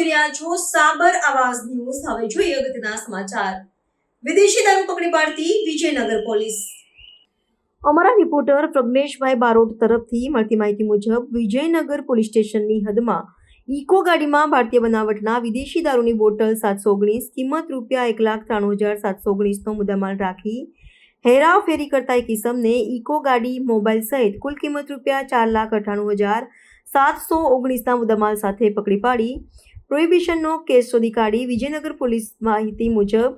રહ્યા છો સાબર આવાજ ન્યૂઝ. હવે જોઈએ અગત્યના સમાચાર. વિદેશી દારૂ પકડી પાડતી વિજયનગર પોલીસ. અમારા રિપોર્ટર પ્રજ્ઞેશભાઈ બારોટ તરફથી મળતી માહિતી મુજબ વિજયનગર પોલીસ સ્ટેશનની હદમાં ઇકો ગાડીમાં ભારતીય બનાવટના વિદેશી દારૂની બોટલ સાતસો ઓગણીસ, કિંમત રૂપિયા એક લાખ ત્રાણું હજાર સાતસો ઓગણીસનો મુદ્દામાલ રાખી હેરાફેરી કરતા એક કિસમને ઇકો ગાડી મોબાઈલ સહિત કુલ કિંમત રૂપિયા ચાર લાખ અઠ્ઠાણું હજાર સાતસો ઓગણીસના મુદ્દામાલ સાથે પકડી પાડી પ્રોહિબિશનનો કેસ શોધી કાઢી વિજયનગર પોલીસ માહિતી મુજબ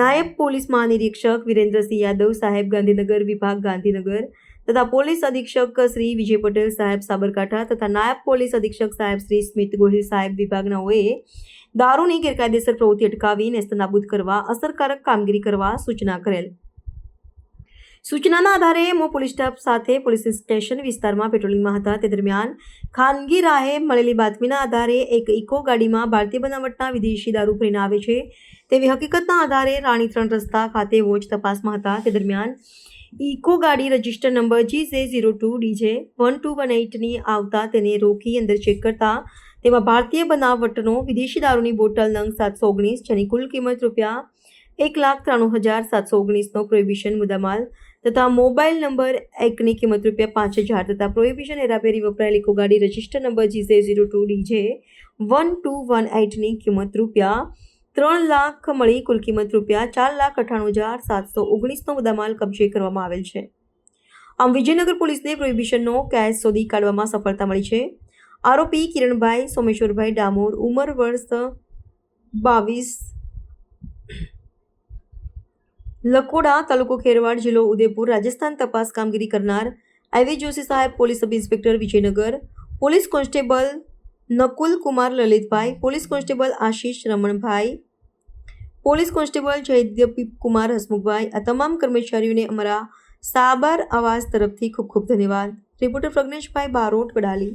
નાયબ પોલીસ મહાનિરીક્ષક વિરેન્દ્રસિંહ યાદવ, સાહેબ ગાંધીનગર વિભાગ ગાંધીનગર તથા પોલીસ અધિક્ષક શ્રી વિજય પટેલ, સાહેબ સાબરકાંઠા તથા નાયબ પોલીસ અધિક્ષક સાહેબ શ્રી સ્મિત ગોહિલ સાહેબ વિભાગનાઓએ દારૂની ગેરકાયદેસર પ્રવૃત્તિ અટકાવી નેસ્તનાબૂદ કરવા અસરકારક કામગીરી કરવા સૂચના કરેલ. સૂચનાના આધારે મો પોલીસ સ્ટાફ સાથે પોલીસ સ્ટેશન વિસ્તારમાં પેટ્રોલિંગમાં હતા. તે દરમિયાન ખાનગી રાહે મળેલી બાતમીના આધારે એક ઇકો ગાડીમાં ભારતીય બનાવટના વિદેશી દારૂ ભરીને આવે છે. તેવી હકીકતના આધારે રાણી ત્રણ રસ્તા ખાતે વોચ તપાસમાં હતા. તે દરમિયાન ઇકો ગાડી register number G J zero two DJ one two one એઇટની આવતા તેને રોકી અંદર ચેક કરતા તેમાં ભારતીય બનાવટનો વિદેશી દારૂની બોટલ નંગ સાતસો ઓગણીસ જેની કુલ કિંમત રૂપિયા એક લાખ ત્રાણું હજાર સાતસો ઓગણીસનો પ્રોહિબિશન મુદ્દામાલ તથા મોબાઈલ નંબર એકની કિંમત રૂપિયા પાંચ હજાર તથા પ્રોહિબિશન હેરાફેરી વપરાયેલી ઇકો ગાડી register number G zero two DJ one two one એટની કિંમત રૂપિયા ત્રણ લાખ મળી કુલ કિંમત રૂપિયા ચાર લાખ અઠ્ઠાણું હજાર સાતસો ઓગણીસનો મુદ્દામાલ કબજે કરવામાં આવેલ છે. આમ વિજયનગર પોલીસને પ્રોહિબિશનનો કેસ શોધી કાઢવામાં સફળતા મળી છે. આરોપી કિરણભાઈ સોમેશ્વરભાઈ ડામોર, ઉંમર વર્ષ બાવીસ લકોડા તાલુકો ખેરવાડ જિલ્લો ઉદયપુર રાજસ્થાન તપાસ કામગીરી કરનાર આઈવી જોશી સાહેબ, police sub inspector Vijaynagar, police constable Nakul Kumar Lalitbhai, police constable Ashish Ramanbhai, police constable જયદ્યપી Kumar Hasmukhbhai, આ તમામ કર્મચારીઓને અમારા સાબર આવાસ તરફથી ખૂબ ખૂબ ધન્યવાદ. રિપોર્ટર પ્રજ્ઞેશભાઈ બારોટ, વડાલી.